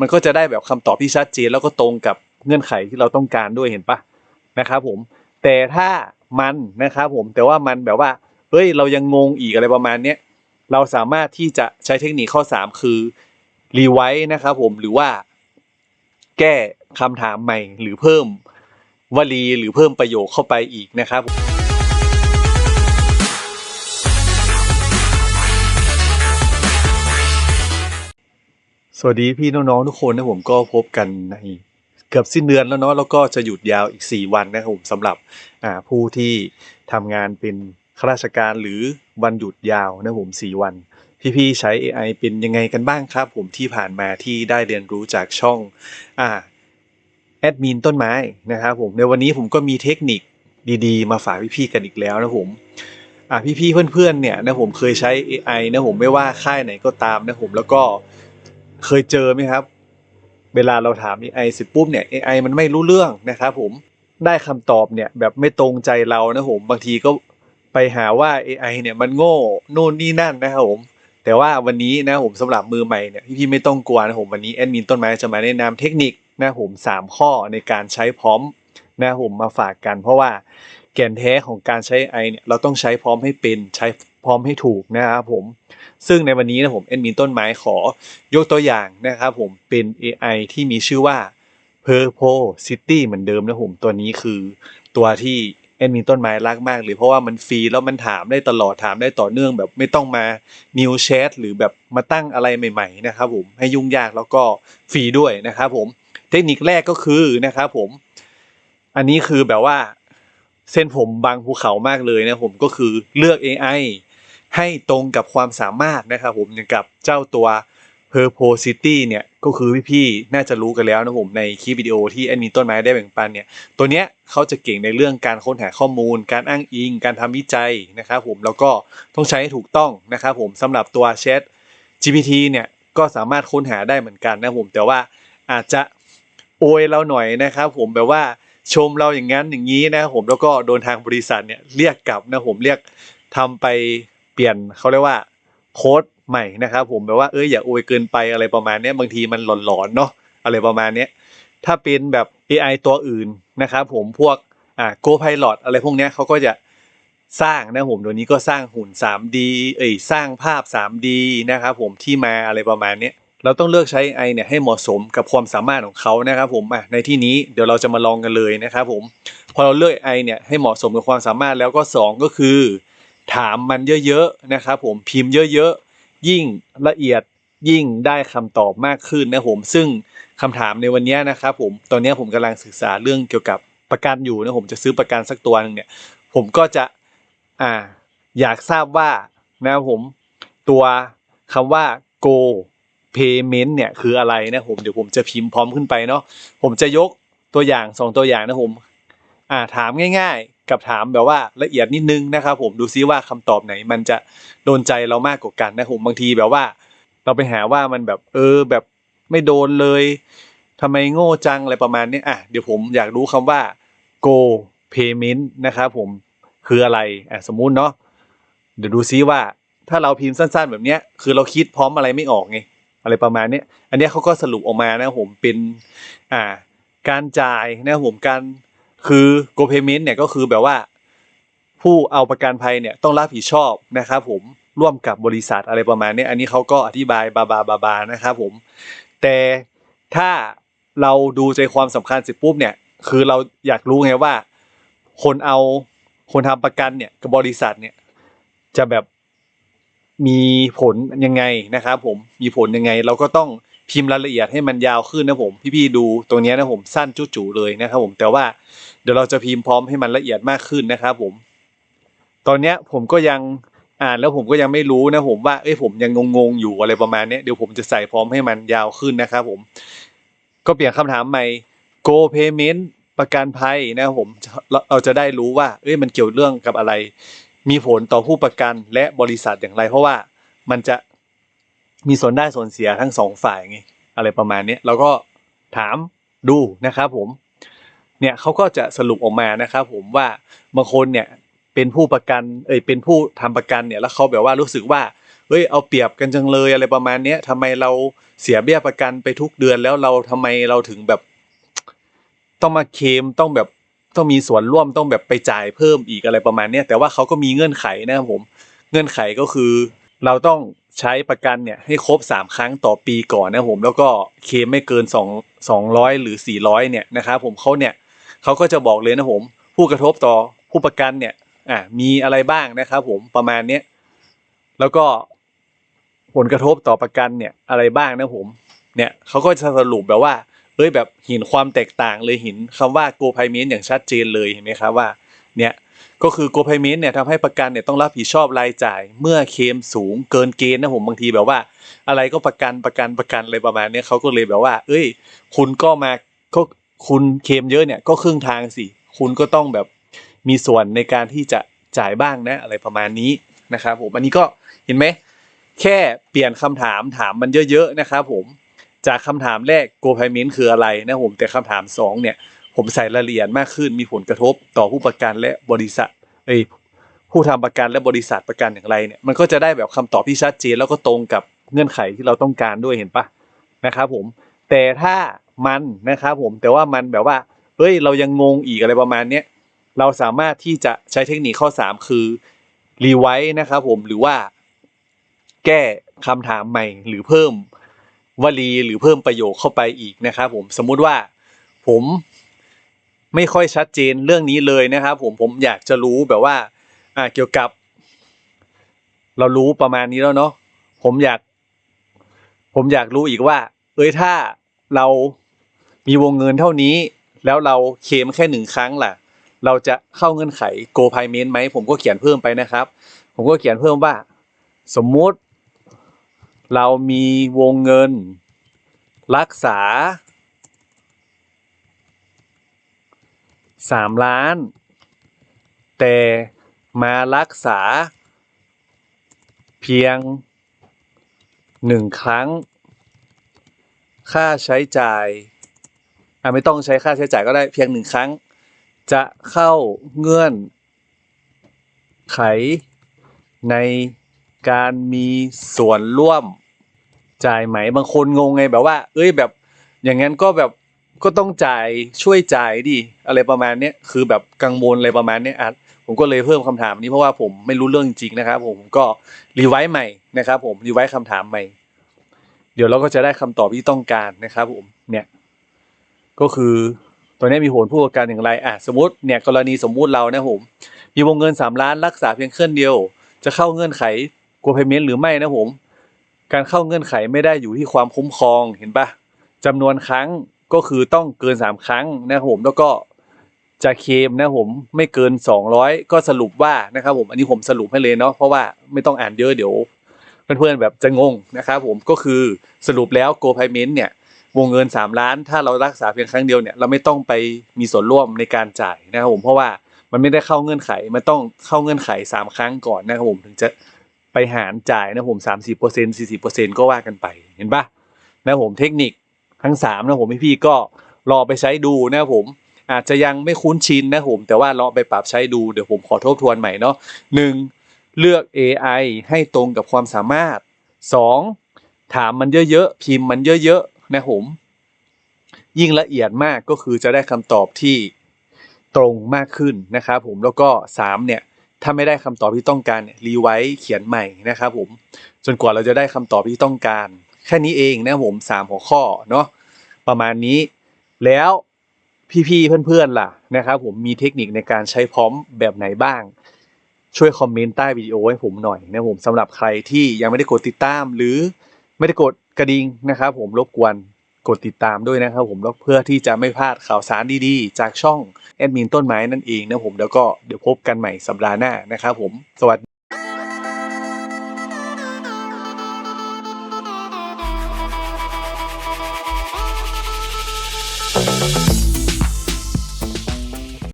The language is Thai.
มันก็จะได้แบบคำตอบที่ชัดเจนแล้วก็ตรงกับเงื่อนไขที่เราต้องการด้วยเห็นปะนะครับผมแต่ถ้ามันนะครับผมแต่ว่ามันแบบว่าเฮ้ยเรายังงงอีกอะไรประมาณเนี้ยเราสามารถที่จะใช้เทคนิคข้อ 3 คือรีไวซ์นะครับผมหรือว่า แก้คำถามใหม่หรือเพิ่มวลีหรือเพิ่มประโยคเข้าไปอีกนะครับ สวัสดีพี่น้องๆทุกคนนะผมก็พบกันในเกือบสิ้นเดือนแล้วเนาะแล้วก็จะหยุดยาวอีก 4 วันนะครับผมสำหรับผู้ที่ทำงานเป็นข้าราชการหรือวันหยุดยาวนะผม 4 วัน พี่ๆใช้ AI เป็นยังไงกันบ้างครับ ผมที่ผ่านมาที่ได้เรียนรู้จากช่องอ่าแอดมินต้นไม้นะครับผมในวันนี้ผมก็มีเทคนิคดีๆ มาฝากพี่ๆกันอีกแล้วนะผมอ่าพี่ๆเพื่อนๆเนี่ยนะผมเคยใช้ AI นะผมไม่ว่าค่ายไหนก็ตามนะผมแล้วก็ เคยเจอไหมครับ เวลาเราถาม AI เสร็จปุ๊บเนี่ย AI มันไม่รู้เรื่องนะครับผมได้คำตอบเนี่ยแบบไม่ตรงใจเรานะผมบางทีก็ไปหาว่า AI เนี่ยมันโง่นู่นนี่นั่นนะครับผมแต่ว่าวันนี้นะผมสำหรับมือใหม่เนี่ยพี่ๆไม่ต้องกลัวนะผมวันนี้แอดมินต้นไม้จะมาแนะนำเทคนิคนะผมสามข้อในการใช้พร้อมนะผมมาฝากกัน เพราะว่าแก่นแท้ของการใช้ AI เนี่ยเราต้องใช้พร้อมให้เป็นใช้ พร้อมให้ถูกนะครับผม ซึ่งในวันนี้นะผมแอดมินต้นไม้ขอยกตัวอย่างนะครับผมเป็น AI ที่มีชื่อว่า Purple City เหมือนเดิมนะผมตัวนี้คือตัวที่แอดมินต้นไม้รักมากเลยเพราะว่ามันฟรีแล้วมันถามได้ตลอดถามได้ต่อเนื่องแบบไม่ต้องมา new chat หรือแบบมาตั้งอะไรใหม่ๆนะครับผมให้ยุ่งยากแล้วก็ฟรีด้วยนะครับผมเทคนิคแรกก็คือนะครับผม อันนี้คือแบบว่าเส้นผมบางภูเขามากเลยนะผมก็คือเลือก AI ให้ตรงกับความสามารถนะครับผมอย่างกับเจ้าตัว Purple City เนี่ยก็คือพี่ๆน่าจะรู้กันแล้วนะผมในคลิปวิดีโอที่แอดมินต้นไม้ได้แบ่งปันเนี่ยตัวเนี้ยเขาจะเก่งในเรื่องการค้นหาข้อมูล การอ้างอิง การทำวิจัยนะครับผมแล้วก็ต้องใช้ให้ถูกต้องนะครับผมสำหรับตัว Chat GPT เนี่ยก็สามารถค้นหาได้เหมือนกันนะผมแต่ว่าอาจจะโอยเราหน่อยนะครับผมแบบว่าชมเราอย่างนั้นอย่างนี้นะครับผมแล้วก็โดนทางบริษัทเนี่ยเรียกกลับนะผมเรียกทำไป เปลี่ยนเขาเรียกว่าโค้ดใหม่นะครับ ผมแบบว่าเอ้ยอย่าอวยเกินไปอะไรประมาณนี้บางทีมันหลอนๆเนาะอะไรประมาณนี้ถ้าเป็นแบบ AI ตัวอื่นนะครับผมพวกอ่า Go Pilot อะไรพวกนี้เขาก็จะสร้างนะผมตัวนี้ก็สร้างหุ่น 3D เอ้ยสร้างภาพ 3D นะครับผมที่มาอะไรประมาณนี้เราต้องเลือกใช้ AI เนี่ยให้เหมาะสมกับความสามารถของเขานะครับผมอะในที่นี้เดี๋ยวเราจะมาลองกันเลยนะครับผมพอเราเลือก AI เนี่ยให้เหมาะสมกับความสามารถแล้วก็สองก็คือ ถามมันเยอะๆนะครับผมพิมพ์เยอะๆ ยิ่งละเอียดยิ่งได้คำตอบมากขึ้นนะผมซึ่งคำถามในวันนี้นะครับผมตอนนี้ผมกำลังศึกษาเรื่องเกี่ยวกับประกันอยู่นะผมจะซื้อประกันสักตัวหนึงเนี่ยผมก็จะอ่าอยากทราบว่านะผมตัวคำว่า go payment เนี่ยคืออะไรนะผมเดี๋ยวผมจะพิมพ์พร้อมขึ้นไปเนาะผมจะยกตัวอย่างสองตัวอย่างนะผมอ่าถามง่าย ๆ กับถามแบบว่าละเอียดนิดนึงนะครับผมดูซิว่าคำตอบไหน มันจะโดนใจเรามากกว่ากันนะผมบางทีแบบว่า เราไปหาว่ามันแบบเออแบบไม่โดนเลยทำไมโง่จังอะไรประมาณนี้อะเดี๋ยวผมอยากรู้คำว่า go payment นะครับผมคืออะไรอะสมมุติเนาะเดี๋ยวดูซิว่า ถ้าเราพิมพ์สั้น ๆ แบบเนี้ยคือเราคิดพร้อมอะไรไม่ออกไงอะไรประมาณนี้อันนี้เขาก็สรุปออกมานะผมเป็นอ่าการจ่ายนะผมการ คือ go payment เนี่ยก็คือแบบว่า ผู้เอาประกันภัยเนี่ยต้องรับผิดชอบนะครับผมร่วมกับบริษัทอะไรประมาณนี้อันนี้เขาก็อธิบายบาบาบาบานะครับผม แต่ถ้าเราดูใจความสำคัญเสร็จปุ๊บเนี่ย คือเราอยากรู้ไงว่า คนเอาคนทำประกันเนี่ยกับบริษัทเนี่ย จะแบบมีผลยังไงนะครับผมมีผลยังไง เราก็ต้องพิมพ์รายละเอียดให้มันยาวขึ้นนะผม พี่ๆดูตรงนี้นะผมสั้นจุ๋ๆเลยนะครับผมแต่ว่า เดี๋ยวเราจะพิมพ์พร้อมให้มันละเอียดมากขึ้นนะครับผม ตอนเนี้ยผมก็ยังอ่านแล้วผมก็ยังไม่รู้นะผมว่าเอ้ยผมยังงงๆอยู่อะไรประมาณนี้เดี๋ยวผมจะใส่พร้อมให้มันยาวขึ้นนะครับผม ก็เปลี่ยนคำถามใหม่ go payment ประกันภัยนะครับผมเราจะได้รู้ว่า เอ้ยมันเกี่ยวเรื่องกับอะไร มีผลต่อผู้ประกันและบริษัทอย่างไร เพราะว่ามันจะมีส่วนได้ส่วนเสียทั้งสองฝ่ายไงอะไรประมาณนี้เราก็ถามดูนะครับผม เนี่ยเขาก็จะสรุปออกมานะครับผมว่าบางคนเนี่ยเป็นผู้ประกันเอ้ยเป็นผู้ทำประกันเนี่ยแล้วเขาแบบว่ารู้สึกว่าเฮ้ยเอาเปรียบกันจังเลยอะไรประมาณเนี้ยทำไมเราเสียเบี้ยประกันไปทุกเดือนแล้วเราทำไมเราถึงแบบ ต้องมาเคมต้องแบบต้องมีส่วนร่วมต้องแบบไปจ่ายเพิ่มอีกอะไรประมาณเนี้ยแต่ว่าเขาก็มีเงื่อนไขนะครับผม เงื่อนไขก็คือ เราต้องใช้ประกันเนี่ยให้ครบสามครั้งต่อปีก่อนนะครับผมแล้วก็เคมไม่เกินสองสองร้อยหรือสี่ร้อยเนี่ยนะครับผมเขาเนี่ย เขาก็จะบอกเลยนะผม ผู้กระทบต่อผู้ประกันเนี่ยอ่ามีอะไรบ้างนะครับผมประมาณเนี้ยแล้วก็ผลกระทบต่อประกันเนี่ยอะไรบ้างนะผม เนี่ยเขาก็จะสรุปแบบว่าเอ้ยแบบเห็นความแตกต่างเลยเห็นคำว่าโกไพเมนอย่างชัดเจนเลยเห็นไหมครับว่าเนี่ยก็คือโกไพเมนเนี่ยทำให้ประกันเนี่ยต้องรับผิดชอบรายจ่าย เมื่อเคมสูงเกินเกณฑ์นะผมบางทีแบบว่า อะไรก็ประกันประกันประกันอะไรประมาณนี้เขาก็เลยแบบว่า เอ้ย คุณก็มาก็ คุณเคมเยอะเนี่ยก็ครึ่งทางสิ คุณก็ต้องแบบมีส่วนในการที่จะจ่ายบ้างนะ อะไรประมาณนี้นะครับผมอันนี้ก็เห็นไหมแค่เปลี่ยนคำถามถามมันเยอะๆนะครับผมจากคำถามแรกโกไพเมนต์คืออะไรนะผมแต่คำถามสองเนี่ยผมใส่รายละเอียดมากขึ้นมีผลกระทบต่อผู้ประกันและบริษัทเอ้ยผู้ทำประกันและบริษัทประกันอย่างไรเนี่ยมันก็จะได้แบบคำตอบที่ชัดเจนแล้วก็ตรงกับเงื่อนไขที่เราต้องการด้วยเห็นปะนะครับผม แต่ถ้ามันนะครับผมแต่ว่ามันแบบว่าเฮ้ยเรายังงงอีกอะไรประมาณเนี้ยเราสามารถที่จะใช้เทคนิคข้อ 3 คือรีไวซ์นะครับผมหรือว่า แก้คำถามใหม่หรือเพิ่มวลีหรือเพิ่มประโยคเข้าไปอีกนะครับผมสมมุติว่าผมไม่ค่อยชัดเจนเรื่องนี้เลยนะครับ ผมผมอยากจะรู้แบบว่าอ่าเกี่ยวกับ เรารู้ประมาณนี้แล้วเนาะผมอยาก ผมอยากรู้อีกว่า เอ้ยถ้า เรามีวงเงินเท่านี้ แล้วเราเคมแค่หนึ่งครั้งล่ะ เราจะเข้าเงื่อนไขโกพายเมนไหมผมก็เขียนเพิ่มไปนะครับ ผมก็เขียนเพิ่มว่า สมมุติ เรามีวงเงิน รักษาสามล้าน แต่มารักษา เพียงหนึ่งครั้ง ค่าใช้จ่ายอะไม่ต้องใช้ค่าใช้จ่ายก็ได้เพียงหนึ่งครั้ง จะเข้าเงื่อน ไข ในการมีส่วนร่วมจ่ายไหมบางคนงงไงแบบว่า เอ้ยแบบ อย่างนั้นก็แบบก็ต้องจ่ายช่วยจ่ายดิอะไรประมาณเนี้ยคือแบบกังวลอะไรประมาณเนี้ยอะผมก็เลยเพิ่มคำถามนี้เพราะว่าผมไม่รู้เรื่องจริงๆนะครับผมก็รีไวซ์ใหม่นะครับผมรีไวซ์คำถามใหม่ ดี๋ยวเราก็จะได้คำตอบที่ต้องการนะครับผมเนี่ยก็คือตัวนี้มีผลผู้ประกันอย่างไรอะสมมติเนี่ยกรณีสมมุติเรานะผมมีวงเงินสามล้านรักษาเพียงเคลื่อนเดียว จะเข้าเงื่อนไขกลัวเพเมนต์หรือไม่นะผมการเข้าเงื่อนไขไม่ได้อยู่ที่ความคุ้มครองเห็นปะจำนวนครั้งก็คือต้องเกินสามครั้งนะครับผมแล้วก็จะเคมนะผมไม่เกินสองร้อยก็สรุปว่านะครับผมอันนี้ผมสรุปให้เลยเนาะเพราะว่าไม่ต้องอ่านเยอะเดี๋ยว เพื่อนๆแบบจะงงนะครับผมก็คือสรุปแล้วโกพายเมนต์เนี่ยวงเงิน 3 ล้าน ถ้าเรารักษาเพียงครั้งเดียวเนี่ยเราไม่ต้องไปมีส่วนร่วมในการจ่ายนะครับผมเพราะว่ามันไม่ได้เข้าเงื่อนไขมันต้องเข้าเงื่อนไข 3 ครั้งก่อนนะครับผมถึงจะไปหารจ่ายนะผม 30เปอร์เซ็นต์40เปอร์เซ็นต์ก็ว่ากันไปเห็นปะนะผมเทคนิคทั้ง3นะผมพี่ๆก็รอไปใช้ดูนะครับผมอาจจะยังไม่คุ้นชินนะผมแต่ว่าลองไปปรับใช้ดูเดี๋ยวผมขอทบทวนใหม่เนาะหนึ่ง เลือก AI ให้ตรงกับความสามารถสองถามมันเยอะๆ พิมพ์มันเยอะๆ นะผม ยิ่งละเอียดมากก็คือจะได้คำตอบที่ตรงมากขึ้นนะครับผมแล้วก็สามเนี่ย ถ้าไม่ได้คำตอบที่ต้องการรีไว้เขียนใหม่นะครับผมจนกว่าเราจะได้คำตอบที่ต้องการ แค่นี้เองนะผมสามหัวข้อเนาะประมาณนี้แล้วพี่ๆเพื่อนๆล่ะนะครับผมมีเทคนิคในการใช้พร้อมแบบไหนบ้าง ช่วยคอมเมนต์ใต้วิดีโอให้ผมหน่อยนะผมสำหรับใครที่ยังไม่ได้กดติดตาม หรือไม่ได้กดกระดิ่งนะครับผมรบกวนกดติดตามด้วยนะครับผมเพื่อที่จะไม่พลาดข่าวสารดีๆ จากช่องแอดมินต้นไม้นั่นเองนะผมแล้วก็เดี๋ยวพบกันใหม่สัปดาห์หน้านะครับผมสวัสดี